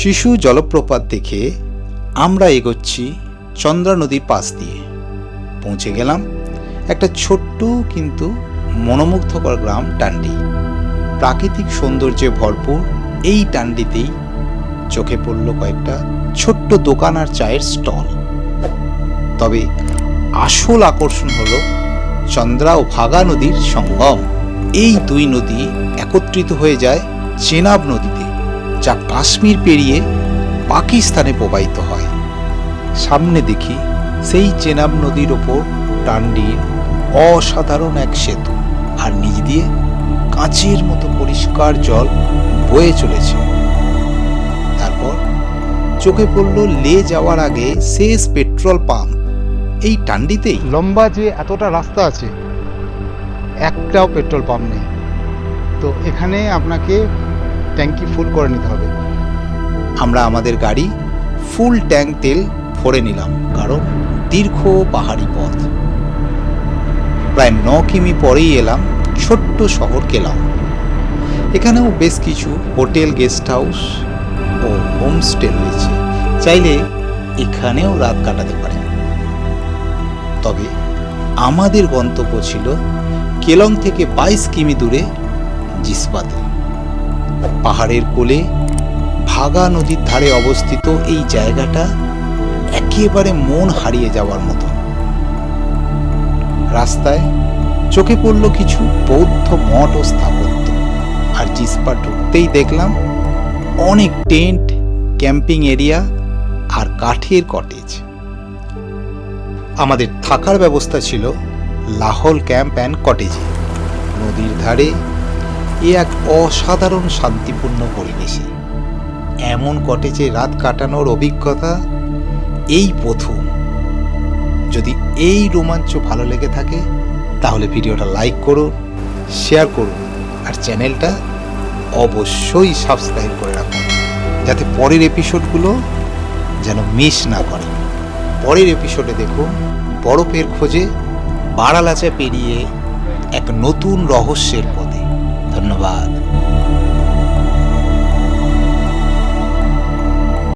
শিশু জলপ্রপাত দেখে আমরা এগোচ্ছি চন্দ্রা নদীর পাশ দিয়ে। পৌঁছে গেলাম একটা ছোট্ট কিন্তু মনোমুগ্ধকর গ্রাম টান্ডি। প্রাকৃতিক সৌন্দর্যে ভরপুর এই টান্ডিতেই চোখে পড়ল কয়েকটা ছোট্ট দোকান আর চায়ের স্টল। তবে আসল আকর্ষণ হল চন্দ্রা ও ভাগা নদীর সঙ্গম। এই দুই নদী একত্রিত হয়ে যায় চেনাব নদীতে। যা কাশ্মীর পেরিয়ে পাকিস্তানে প্রবাহিত হয়। সামনে দেখি সেই চেনাব নদীর ওপর টান্ডির অসাধারণ এক সেতু আর নিচ দিয়ে কাঁচের মতো পরিষ্কার জল বয়ে চলেছে। তারপর চোখে পড়ল লে যাওয়ার আগে শেষ পেট্রোল পাম্প। এই টান্ডিতেই লম্বা যে এতটা রাস্তা আছে, একটাও পেট্রোল পাম্প নেই। তো এখানে আপনাকে ট্যাঙ্কি ফুল করে নিতে হবে। আমরা আমাদের গাড়ি ফুল ট্যাঙ্ক তেল ভরে নিলাম, কারণ দীর্ঘ পাহাড়ি পথ। প্রায় ন কিমি পরেই এলাম ছোট্ট শহর কেলাম এখানেও বেশ কিছু হোটেল, গেস্ট হাউস ও হোমস্টে রয়েছে। চাইলে এখানেও রাত কাটাতে পারে তবে আমাদের গন্তব্য ছিল কেলং থেকে বাইশ কিমি দূরে জিসবাতে। পাহাড়ের কোলে ভাগা নদীর ধারে অবস্থিত এই জায়গাটা একেবারে মন হারিয়ে যাওয়ার মতো রাস্তায় চোখে পড়ল কিছু বৌদ্ধ মঠ ও স্থাপত্য। আর জিসপা ঢুকতেই দেখলাম অনেক টেন্ট, ক্যাম্পিং এরিয়া আর কাঠের কটেজ। আমাদের থাকার ব্যবস্থা ছিল লাহোল ক্যাম্প অ্যান্ড কটেজে। নদীর ধারে এ এক অসাধারণ শান্তিপূর্ণ পরিবেশে। এমন কটেজে রাত কাটানোর অভিজ্ঞতা এই প্রথম। যদি এই রোমাঞ্চ ভালো লেগে থাকে, তাহলে ভিডিওটা লাইক করুন, শেয়ার করুন, আর চ্যানেলটা অবশ্যই সাবস্ক্রাইব করে রাখুন, যাতে পরের এপিসোডগুলো যেন মিস না করে পরের এপিসোডে দেখুন বরফের খোঁজে বারালাচা পেরিয়ে এক নতুন রহস্যের পথে। ধন্যবাদ